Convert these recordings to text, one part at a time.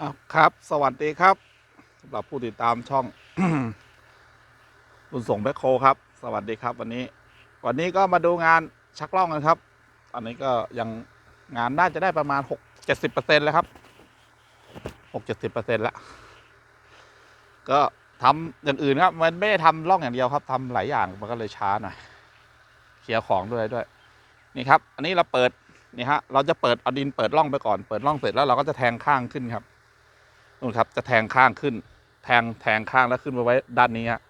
อ้าวครับ สวัสดีครับสำหรับผู้ติดตามช่องบุญส่งแบคโคครับ สวัสดีครับ วันนี้ วันนี้ก็มาดูงานชักล่องกันครับ ตอนนี้ก็ยังงานน่าจะได้ประมาณหกเจ็ดสิบเปอร์เซ็นต์แล้วครับหกเจ็ดสิบเปอร์เซ็นต์แล้วก็ทำอย่างอื่นครับ มันไม่ได้ทำล่องอย่างเดียวครับทำหลายอย่างมันก็เลยช้าหน่อยเคลียร์ของด้วยด้วย นี่ครับ อันนี้เราเปิดนี่ฮะเราจะเปิดเอาดินเปิดร่องไปก่อนเปิดร่องเสร็จแล้วเราก็จะแทงข้างขึ้นครับ นู่นครับจะแทงข้างขึ้น แทงแทงข้างแล้วขึ้นไปไว้ด้านนี้ฮะ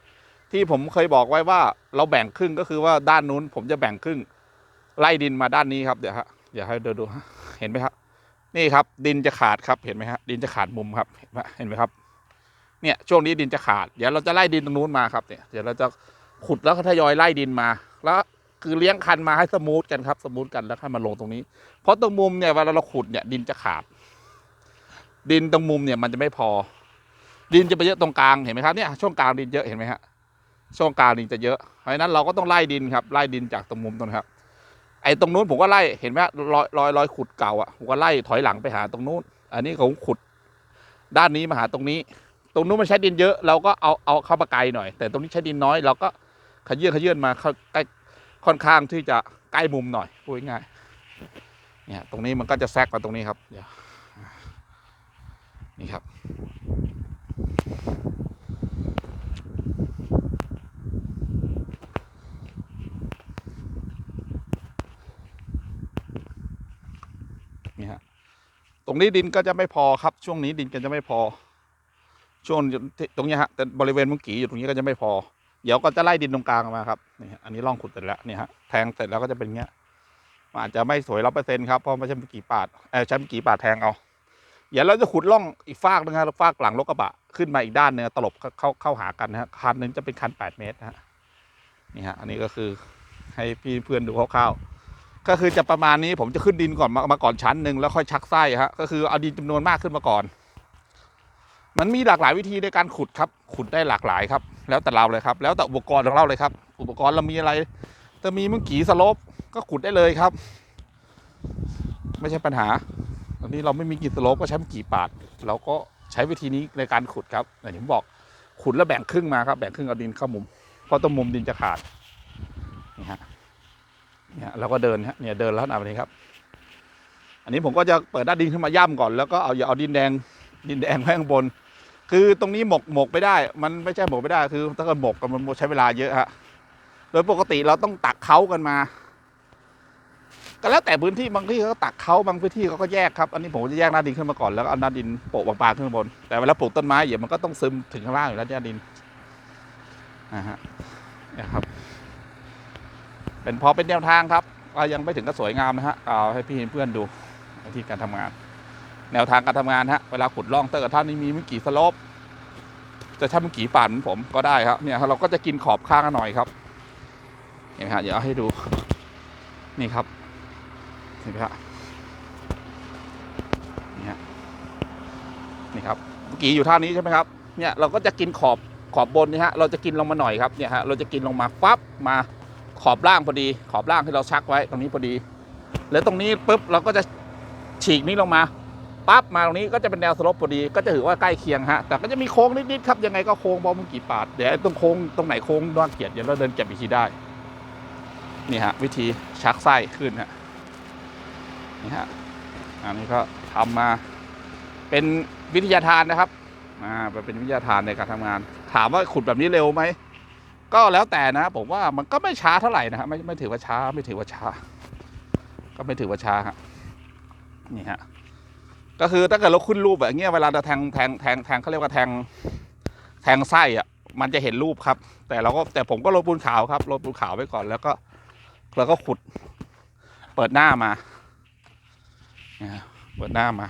ที่ผมเคยบอกไว้ว่าเราแบ่งครึ่งก็คือว่าด้านนู้น ผมจะแบ่งครึ่งไล่ดินมาด้านนี้ครับเดี๋ยวฮะเดี๋ยวให้ดูดูเห็นไหมครับนี่ครับ ดินจะขาดครับเห็นไหมฮะดินจะขาดมุมครับเห็นไหมเห็นไหมครับ เนี่ยช่วงนี้ดินจะขาด เดี๋ยวเราจะไล่ดินตรงนู้นมาครับเนี่ยเดี๋ยวเราจะขุดแล้วก็ทยอยไล่ดินมา แล้วคือเลี้ยงคันมาให้สมูทกันครับสมูทกันแล้วให้มาลงตรงนี้ เพราะตรงมุมเนี่ยเวลาเราขุดเนี่ยดินจะขาด ดินตรงมุมเนี่ยมันจะไม่พอ ดินจะไปเยอะตรงกลางเห็นไหมครับเนี่ยช่วงกลางดินเยอะเห็นไหมฮะช่วงกลางดินจะเยอะเพราะฉะนั้นเราก็ต้องไล่ดินครับไล่ดินจากตรงมุมตรงนี้ครับไอ้ตรงนู้นผมก็ไล่เห็นไหมรอยรอยรอยขุดเก่าอะผมก็ไล่ถอยหลังไปหาตรงนู้น อันนี้ผมขุดด้านนี้มาหาตรงนี้ ตรงนู้นมันใช้ดินเยอะ เราก็เอาเอาเข้ามาไกลหน่อย แต่ตรงนี้ใช้ดินน้อยเราก็ขยื่นขยื่นมาเข้าใกล้ค่อนข้างที่จะใกล้มุมหน่อยพูดง่ายเนี่ยตรงนี้มันก็จะแทรกมาตรงนี้ครับเดี๋ยว นี่ครับ นี่ฮะ ตรงนี้ดินก็จะไม่พอครับ ช่วงนี้ดินก็จะไม่พอ ช่วงตรงนี้ฮะแต่บริเวณมุงกีอยู่ตรงนี้ก็จะไม่พอ เดี๋ยวก็จะไล่ดินตรงกลางออกมาครับ นี่อันนี้ร่องขุดเสร็จแล้วนี่ฮะ แทงเสร็จแล้วก็จะเป็นเงี้ยอาจจะไม่สวยร้อเปอร์เซ็นต์ครับ เพราะไม่ใช่มุงกีปาดเออใช้มุงกีปาดแทงเอา เดี๋ยวเราจะขุดร่องอีกฟากนึงครับฟากหลังรถกระบะขึ้นมาอีกด้านเนื้ตลบเข้าเข้าเข้าหากันนะฮะคันนึงจะเป็นคันแปดเมตรนะฮะนี่ฮะอันนี้ก็คือให้พี่เพื่อนดูคร่าวๆก็คือจะประมาณนี้ผมจะขึ้นดินก่อนมามาก่อนชั้นหนึ่งแล้วค่อยชักไส้ฮะก็คือเอาดินจำนวนมากขึ้นมาก่อน มันมีหลากหลายวิธีในการขุดครับ ขุดได้หลากหลายครับ แล้วแต่เราเลยครับ แล้วแต่อุปกรณ์ของเราเลยครับ อุปกรณ์เรามีอะไรจะมีมึงกี่สลปก็ขุดได้เลยครับ ไม่ใช่ปัญหา อนนี้เราไม่มีกี่สโลปก็ใช้มึงกี่ปาดเราก็ใช้วิธีนี้ในการขุดครับอย่างที่ผมบอกขุดแล้วแบ่งครึ่งมาครับแบ่งครึ่งเอาดินเข้ามุมเพราะตรงมุมดินจะขาดนี่ฮะเนี่ยเราก็เดินฮะเนี่ยเดินแล้วนะแบบนี้ครับ อันนี้ผมก็จะเปิดด้านดินขึ้นมาย่ำก่อนแล้วก็เอาอย่าเอาดินแดงดินแดงไว้ข้างบน คือตรงนี้หมกหมกไม่ได้ มันไม่ใช่หมกไม่ได้คือ ถ้าเกิดหมกกันมันใช้เวลาเยอะฮะโดยปกติเราต้องตักเขากันมา ก็แล้วแต่พื้นที่บางที่เขาก็ตักเขาบางพื้นที่เขาก็แยกครับอันนี้ผมจะแยกหน้าดินขึ้นมาก่อนแล้วก็เอาหน้าดินโปะบางๆขึ้นบน แต่เวลาปลูกต้นไม้เดี๋ยวมันก็ต้องซึมถึงข้างล่างอยู่แล้วหน้าดินนะฮะนี่ยครับ เป็นพอเป็นแนวทางครับยังไม่ถึงกับสวยงามนะฮะเอาให้พี่เพื่อนดูวิธีการทำงาน แนวทางการทำงานฮะเวลาขุดร่องถ้าเกิดท่านนี้มีเมื่อกี่สลปจะใช้เมื่อกี่ป่านผมก็ได้ครับเนี่ยเราก็จะกินขอบข้างหน่อยครับเห็นไหมฮะเดี๋ยวเอาให้ดูนี่ครับ นไหมฮะนี่ฮะนี่ครับเมื่อกี้อยู่ท่านี้ใช่ไหมครับเนี่ยเราก็จะกินขอบขอบบนนี่ฮะเราจะกินลงมาหน่อยครับเนี่ยฮะเราจะกินลงมาปั๊บมาขอบล่างพอดี ขอบล่างที่เราชักไว้ตรงนี้พอดี แล้วตรงนี้ปุ๊บเราก็จะฉีกนี้ลงมาปั๊บมาตรงนี้ก็จะเป็นแนวสลบพอดี ก็จะถือว่าใกล้เคียงฮะแต่ก็จะมีโค้งนิดๆครับยังไงก็โค้งบอลมึงกี่ปาดเดี๋ยวตรงโค้งตรงไหนโค้งด้านเกียรติเดี๋ยวเราเดินเก็บอีกทีได้นี่ฮะวิธีชักไส้ขึ้นฮะ นี่ฮะอันนี้ก็ทำมาเป็นวิทยาทานนะครับอ่าเป็นวิทยาทานในการทำงาน ถามว่าขุดแบบนี้เร็วไหมก็แล้วแต่นะผมว่ามันก็ไม่ช้าเท่าไหร่นะฮะไม่ไม่ถือว่าช้าไม่ถือว่าช้า ก็ไม่ถือว่าช้าฮะนี่ฮะก็คือถ้าเกิดเราขึ้นรูปแบบเงี้ยเวลาเราแทงแทงแทงแทงเขาเรียกว่าแทงแทงไส้อะมันจะเห็นรูปครับ แต่เราก็แต่ผมก็ลดปูนขาวครับลดปูนขาวไว้ก่อนแล้วก็แล้วก็ขุดเปิดหน้ามา นะเปิดหน้ามา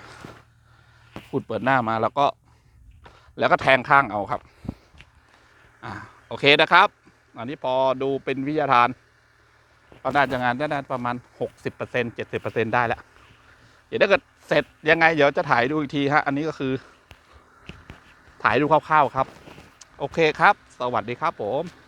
ขุดเปิดหน้ามาแล้วก็ แล้วก็แทงข้างเอาครับ อ่าโอเคนะครับ อันนี้พอดูเป็นวิทยาทานก็น่าจะงานได้ประมาณหกสิบเปอร์เซ็นเจ็ดสิบเปอร์เซ็นได้แล้วเดี๋ยวถ้าเกิดเสร็จยังไงเดี๋ยวจะถ่ายดูอีกทีฮะอันนี้ก็คือ ถ่ายดูคร่าวๆครับ โอเคครับ สวัสดีครับผม